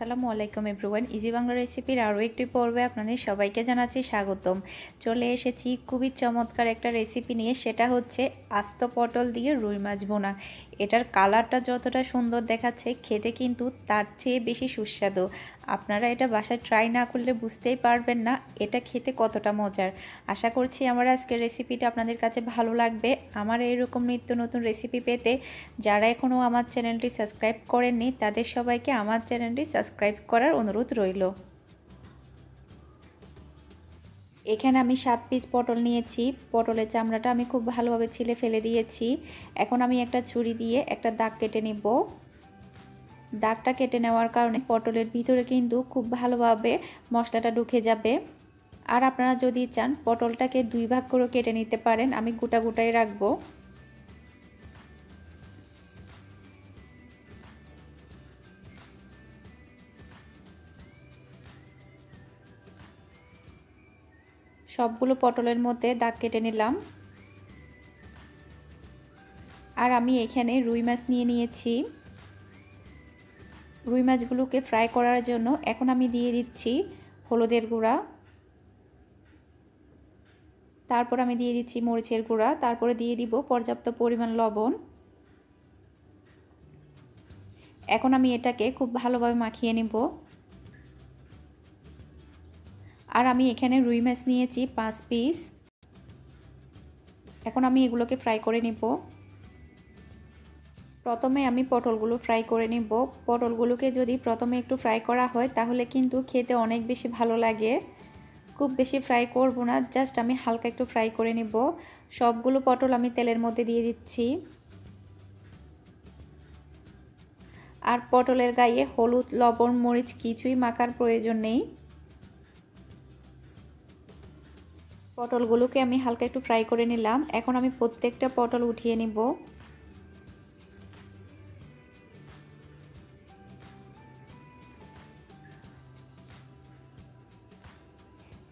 আসসালামু আলাইকুম everyone easy Bangla রেসিপির আরও একটি পর্বে আপনাদের সবাইকে জানাচ্ছি স্বাগতম। চলে এসেছি খুবই চমৎকার একটা রেসিপি নিয়ে, সেটা হচ্ছে আস্ত পটল দিয়ে রুই মাছ বোনা এটার কালারটা যতটা সুন্দর দেখাচ্ছে, খেতে কিন্তু তার চেয়ে বেশি সুস্বাদু। আপনারা এটা বাসায় ট্রাই না করলে বুঝতেই পারবেন না এটা খেতে কতটা মজার। আশা করছি আমার আজকের রেসিপিটা আপনাদের কাছে ভালো লাগবে। আমার এইরকম নিত্য নতুন রেসিপি পেতে যারা এখনও আমার চ্যানেলটি সাবস্ক্রাইব করেননি, তাদের সবাইকে আমার চ্যানেলটি সাবস্ক্রাইব করার অনুরোধ রইল। এখানে আমি সাত পিস পটল নিয়েছি। পটলের চামড়াটা আমি খুব ভালোভাবে ছিলে ফেলে দিয়েছি। এখন আমি একটা ছুরি দিয়ে একটা দাগ কেটে নিব। দাগটা কেটে নেওয়ার কারণে পটলের ভিতরে কিন্তু খুব ভালোভাবে মশলাটা ঢুকে যাবে। আর আপনারা যদি চান, পটলটাকে দুই ভাগ করে কেটে নিতে পারেন। আমি গোটা গোটাই রাখব। সবগুলো পটলের মধ্যে দাগ কেটে নিলাম। আর আমি এখানে রুই মাছ নিয়ে নিয়েছি। রুই মাছগুলোকে ফ্রাই করার জন্য এখন আমি দিয়ে দিচ্ছি হলুদের গুঁড়া। তারপর আমি দিয়ে দিচ্ছি মরিচের গুঁড়া। তারপরে দিয়ে দিব পর্যাপ্ত পরিমাণ লবণ। এখন আমি এটাকে খুব ভালোভাবে মাখিয়ে নিব। আর আমি এখানে রুই মাছ নিয়েছি, পাঁচ পিস এখন আমি এগুলোকে ফ্রাই করে নিব। প্রথমে আমি পটলগুলো ফ্রাই করে নিব। পটলগুলোকে যদি প্রথমে একটু ফ্রাই করা হয়, তাহলে কিন্তু খেতে অনেক বেশি ভালো লাগে। খুব বেশি ফ্রাই করব না জাস্ট আমি হালকা একটু ফ্রাই করে নিব। সবগুলো পটল আমি তেলের মধ্যে দিয়ে দিচ্ছি। আর পটলের গায়ে হলুদ, লবণ, মরিচ কিছুই মাখার প্রয়োজন নেই। পটলগুলোকে আমি হালকা একটু ফ্রাই করে নিলাম। এখন আমি প্রত্যেকটা পটল উঠিয়ে নিব।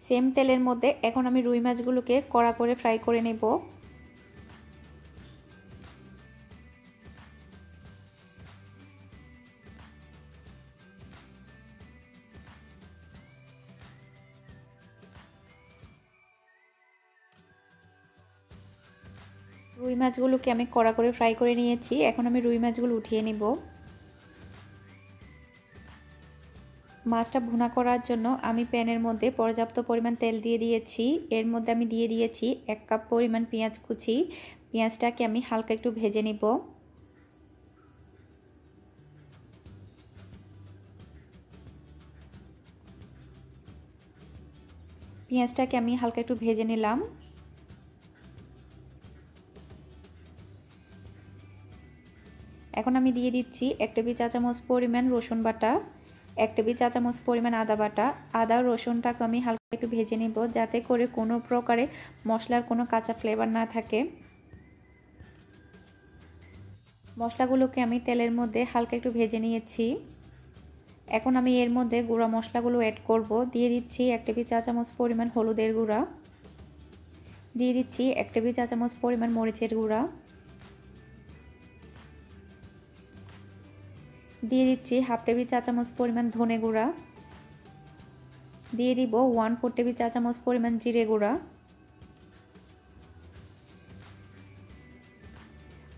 সেম তেলের মধ্যে এখন আমি রুই মাছগুলোকে কড়া করে ফ্রাই করে নেব। রুই মাছগুলোকে আমি কড়া করে ফ্রাই করে নিয়েছি। এখন আমি রুই মাছগুলো উঠিয়ে নিব। মাছটা ভুনা করার জন্য আমি প্যানের মধ্যে পর্যাপ্ত পরিমাণ তেল দিয়ে দিয়েছি। এর মধ্যে আমি দিয়ে দিয়েছি এক কাপ পরিমাণ পেঁয়াজ কুচি। পেঁয়াজটাকে আমি হালকা একটু ভেজে নিব। পেঁয়াজটাকে আমি হালকা একটু ভেজে নিলাম। এখন আমি দিয়ে দিচ্ছি এক টেবিল চা চামচ পরিমাণ রসুন বাটা, এক টেবিল চা চামচ পরিমাণ আদা বাটা। আদা রসুনটাকে আমি হালকা একটু ভেজে নেব যাতে করে কোনো প্রকারে মশলার কোনো কাঁচা ফ্লেভার না থাকে। মশলাগুলোকে আমি তেলের মধ্যে হালকা একটু ভেজে নিয়েছি। এখন আমি এর মধ্যে গুঁড়া মশলাগুলো অ্যাড করব। দিয়ে দিচ্ছি এক টেবিল চা চামচ পরিমাণ হলুদের গুঁড়া। দিয়ে দিচ্ছি এক টেবিল চা চামচ পরিমাণ মরিচের গুঁড়া। দিয়ে দিচ্ছি হাফ টেবিল চা চামচ পরিমাণ ধনে গুঁড়া। দিয়ে দিব ওয়ান ফোর টেবিল চা চামচ পরিমাণ জিরে গুঁড়া।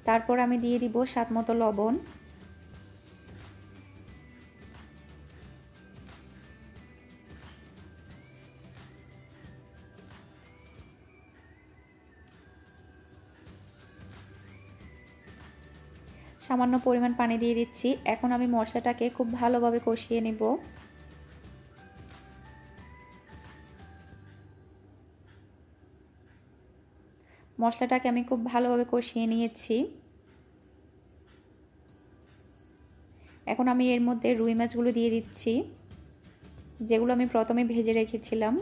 তারপর আমি দিয়ে দিব স্বাদ মতো লবণ। সামান্য পরিমাণ পানি দিয়ে দিচ্ছি। এখন আমি মশলাটাকে খুব ভালোভাবে কষিয়ে নেব। মশলাটাকে আমি খুব ভালোভাবে কষিয়ে নিয়েছি। এখন আমি এর মধ্যে রুই মাছগুলো দিয়ে দিচ্ছি, যেগুলো আমি প্রথমে ভেজে রেখেছিলাম।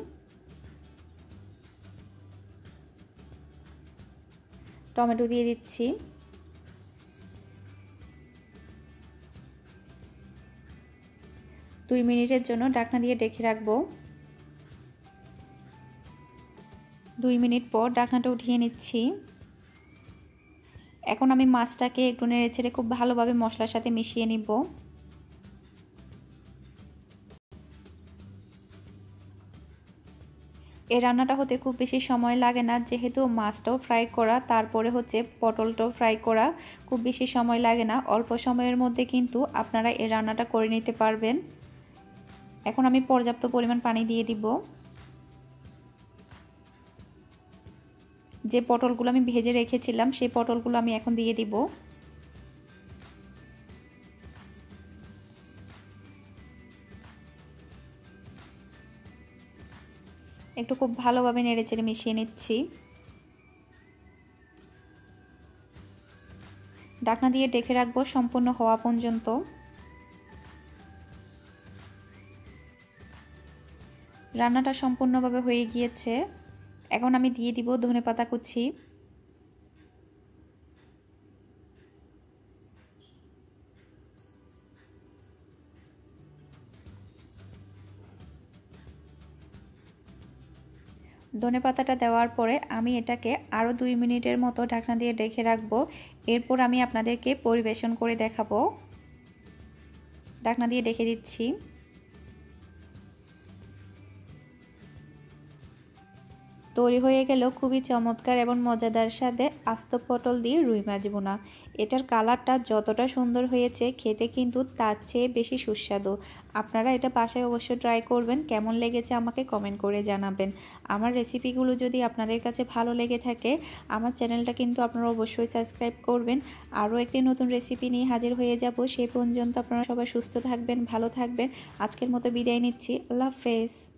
টমেটো দিয়ে দিচ্ছি। দুই মিনিটের জন্য ডাকনা দিয়ে ডেকে রাখব। দুই মিনিট পর ডাকনাটা উঠিয়ে নিচ্ছি। এখন আমি মাছটাকে একটু নেড়ে ছেড়ে খুব ভালোভাবে মশলার সাথে মিশিয়ে নিব। এই রান্নাটা হতে খুব বেশি সময় লাগে না, যেহেতু মাছটাও ফ্রাই করা, তারপরে হচ্ছে পটলটাও ফ্রাই করা খুব বেশি সময় লাগে না। অল্প সময়ের মধ্যে কিন্তু আপনারা এ রান্নাটা করে নিতে পারবেন। এখন আমি পর্যাপ্ত পরিমাণ পানি দিয়ে দিব। যে পটলগুলো আমি ভেজে রেখেছিলাম, সেই পটলগুলো আমি এখন দিয়ে দিব। একটু খুব ভালোভাবে নেড়েচেড়ে মিশিয়ে নিচ্ছি। ডাকনা দিয়ে ডেকে রাখব সম্পূর্ণ হওয়া পর্যন্ত। রান্নাটা সম্পূর্ণভাবে হয়ে গিয়েছে। এখন আমি দিয়ে দিব ধনে পাতা কুচি। ধনে পাতাটা দেওয়ার পরে আমি এটাকে আরও দুই মিনিটের মতো ঢাকনা দিয়ে ডেকে রাখব। এরপর আমি আপনাদেরকে পরিবেশন করে দেখাবো। ঢাকনা দিয়ে ডেকে দিচ্ছি। তৈরি হয়ে গেল খুবই চমৎকার এবং মজাদার স্বাদে আস্ত পটল দিয়ে রুই মাছ বোনা। এটার কালারটা যতটা সুন্দর হয়েছে, খেতে কিন্তু তার চেয়ে বেশি সুস্বাদু। আপনারা এটা বাসায় অবশ্যই ট্রাই করবেন, কেমন লেগেছে আমাকে কমেন্ট করে জানাবেন। আমার রেসিপিগুলো যদি আপনাদের কাছে ভালো লেগে থাকে, আমার চ্যানেলটা কিন্তু আপনারা অবশ্যই সাবস্ক্রাইব করবেন। আরও একটি নতুন রেসিপি নিয়ে হাজির হয়ে যাব। সেই পর্যন্ত আপনারা সবাই সুস্থ থাকবেন, ভালো থাকবেন। আজকের মতো বিদায় নিচ্ছি। আল্লাহ হাফেজ।